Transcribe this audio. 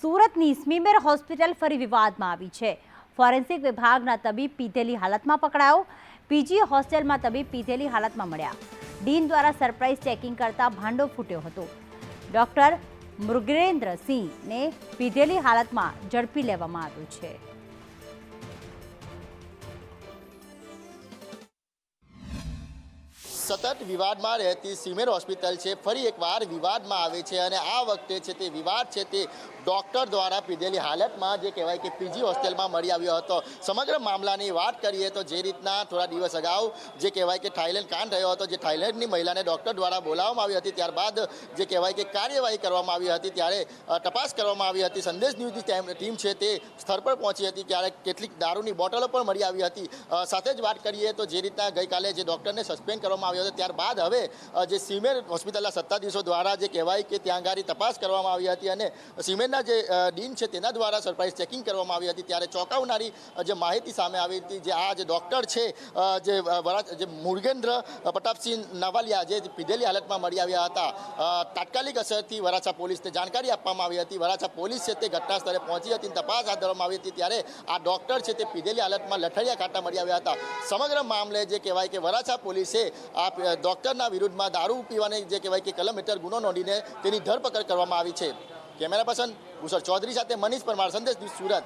સુરતની સ્મીમેર હોસ્પિટલ ફરી વિવાદમાં આવી છે. ફોરેન્સિક વિભાગના તબીબ પીધેલી હાલતમાં પકડાયો. પીજી હોસ્ટેલમાં તબીબ પીધેલી હાલતમાં મળ્યા. ડીન દ્વારા સરપ્રાઇઝ ચેકિંગ કરતા ભાંડો ફૂટ્યો હતો. ડોક્ટર મૃગેન્દ્રસિંહને પીધેલી હાલતમાં ઝડપી લેવામાં આવ્યો છે. સતત વિવાદમાં રહેતી સિમેર હોસ્પિટલ છે, ફરી એકવાર વિવાદમાં આવે છે અને આ વખતે છે તે વિવાદ છે તે ડૉક્ટર દ્વારા પીધેલી હાલતમાં જે કહેવાય કે પીજી હોસ્ટેલમાં મળી આવ્યો હતો. સમગ્ર મામલાની વાત કરીએ તો જે રીતના થોડા દિવસ અગાઉ જે કહેવાય કે થાઇલેન્ડ કાંડ થયો હતો, જે થાઇલેન્ડની મહિલાને ડૉક્ટર દ્વારા બોલાવવામાં આવી હતી, ત્યારબાદ જે કહેવાય કે કાર્યવાહી કરવામાં આવી હતી, ત્યારે તપાસ કરવામાં આવી હતી. સંદેશ ન્યૂઝની ટીમ છે તે સ્થળ પર પહોંચી હતી, ત્યારે કેટલીક દારૂની બોટલો પણ મળી આવી હતી. સાથે જ વાત કરીએ તો જે રીતના ગઈકાલે જે ડૉક્ટરને સસ્પેન્ડ કરવામાં આવ્યો હતો. ત્યારબાદ હવે જે સિમેર હોસ્પિટલના સત્તાધીશો દ્વારા જે કહેવાય કે ત્યાં આગળ તપાસ કરવામાં આવી હતી અને સિમેરના જે ડીન છે તેના દ્વારા સરપ્રાઇઝ ચેકિંગ કરવામાં આવી હતી. ત્યારે ચોંકાવનારી જે માહિતી સામે આવી હતી, જે આ જે ડૉક્ટર છે જે જે મુર્ગેન્દ્ર પ્રતાપસિંહ નવાલિયા જે પીધેલી હાલતમાં મળી આવ્યા હતા તાત્કાલિક અસરથી વરાછા પોલીસને જાણકારી આપવામાં આવી હતી. વરાછા પોલીસ છે તે ઘટના સ્થળે પહોંચી હતી તપાસ હાથ ધરવામાં આવી હતી. ત્યારે આ ડૉક્ટર છે તે પીધેલી હાલતમાં લઠડિયા ખાતા મળી આવ્યા હતા. સમગ્ર મામલે જે કહેવાય કે વરાછા પોલીસે આ પ- ડોક્ટરના વિરુદ્ધમાં દારૂ પીવાની જે કહેવાય કે કલમ હેઠળ ગુનો નોંધીને તેની ધરપકડ કરવામાં આવી છે. કેમેરા પર્સન ભૂષણ ચૌધરી સાથે મનીષ પરમાર, સંદેશ સુરત.